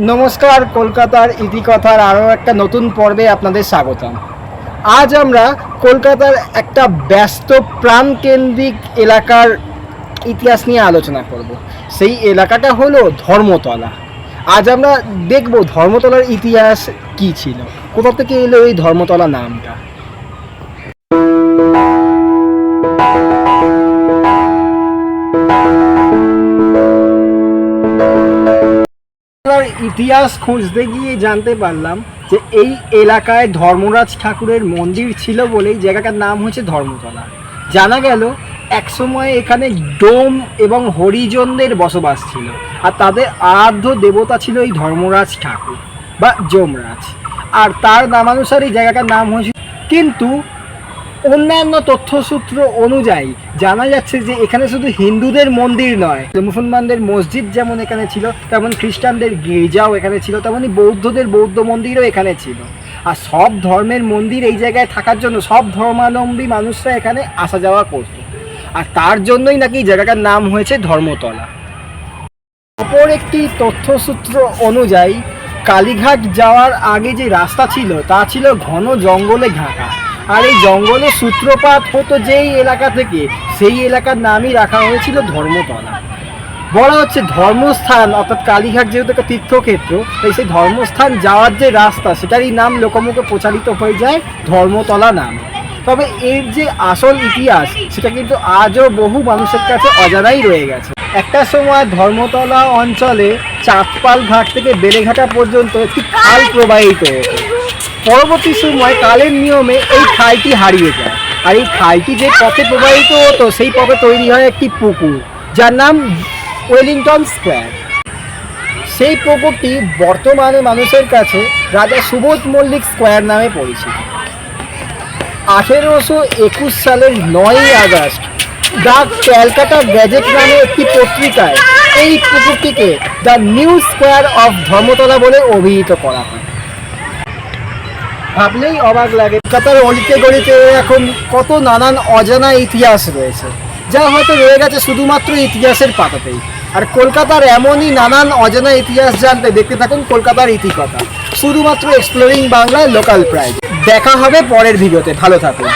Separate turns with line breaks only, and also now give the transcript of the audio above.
নমস্কার, কলকাতার ইতিকথার আরও একটা নতুন পর্বে আপনাদের স্বাগতম। আজ আমরা কলকাতার একটা ব্যস্ত, প্রাণকেন্দ্রিক এলাকার ইতিহাস নিয়ে আলোচনা করব। সেই এলাকাটা হলো ধর্মতলা। আজ আমরা দেখব ধর্মতলার ইতিহাস কি ছিল। কোথা থেকে এলো এই ধর্মতলা নামটা? ইতিহাস খুঁজতে গিয়ে জানতে পারলাম যে এই এলাকায় ধর্মরাজ ঠাকুরের মন্দির ছিল বলেই জায়গাটার নাম হচ্ছে ধর্মতলা। জানা গেল একসময় এখানে ডোম এবং হরিজনদের বসবাস ছিল আর তাদের আরাধ্য দেবতা ছিল এই ধর্মরাজ ঠাকুর বা যমরাজ। আর তার নামানুসারে জায়গাটার নাম হয়েছে কিন্তু অন্যান্য তথ্যসূত্র অনুযায়ী জানা যাচ্ছে যে এখানে শুধু হিন্দুদের মন্দির নয় মুসলমানদের মসজিদ যেমন এখানে ছিল, তেমন খ্রিস্টানদের গির্জাও এখানে ছিল তেমনই বৌদ্ধদের বৌদ্ধ মন্দিরও এখানে ছিল। আর সব ধর্মের মন্দির এই জায়গায় থাকার জন্য সব ধর্মাবলম্বী মানুষরা এখানে আসা যাওয়া করত। আর তার জন্যই নাকি জায়গাটার নাম হয়েছে ধর্মতলা। অপর একটি তথ্যসূত্র অনুযায়ী কালীঘাট যাওয়ার আগে যে রাস্তা ছিল, তা ছিল ঘন জঙ্গলে ঢাকা আর এই জঙ্গলের সূত্রপাত হতো যেই এলাকা থেকে, সেই এলাকার নামই রাখা হয়েছিল ধর্মতলা। বলা হচ্ছে ধর্মস্থান, অর্থাৎ কালীঘাট যেহেতু একটা তীর্থক্ষেত্র, তাই সেই ধর্মস্থান যাওয়ার যে রাস্তা, সেটারই নাম লোকমুখে প্রচারিত হয়ে যায় ধর্মতলা নাম। তবে এর যে আসল ইতিহাস, সেটা কিন্তু আজও বহু মানুষের কাছে অজানাই রয়ে গেছে। একটা সময় ধর্মতলা অঞ্চলে চাঁদপাল ঘাট থেকে বেলেঘাটা পর্যন্ত একটি খাল প্রবাহিত হতো। পরবর্তী সময় কালের নিয়মে এই খালটি হারিয়ে যায়। আর এই খালটি যে পথে প্রবাহিত হতো, সেই পথে তৈরি হয় একটি পুকুর, যার নাম ওয়েলিংটন স্কোয়ার। সেই পুকুরটি বর্তমানে মানুষের কাছে রাজা সুবোধ মল্লিক স্কোয়ার নামে পরিচিত। আঠেরোশো একুশ সালের নয়ই আগস্ট, দ্য ক্যালকাটা গ্যাজেট নামে একটি পত্রিকায় এই পুকুরটিকে the new square of Dharmatala বলে অভিহিত করা হয়। ভাবলেই অবাক লাগে। কলকাতার অলিতে গলিতে এখন কত নানান অজানা ইতিহাস রয়েছে, যা হয়তো রয়ে গেছে শুধুমাত্র ইতিহাসের পাতাতেই। আর কলকাতার এমনই নানান অজানা ইতিহাস জানতে দেখতে থাকুন কলকাতার ইতিকথা, শুধুমাত্র এক্সপ্লোরিং বাংলায় লোকাল প্রাইজ দেখা হবে পরের ভিডিওতে, ভালো থাকুন।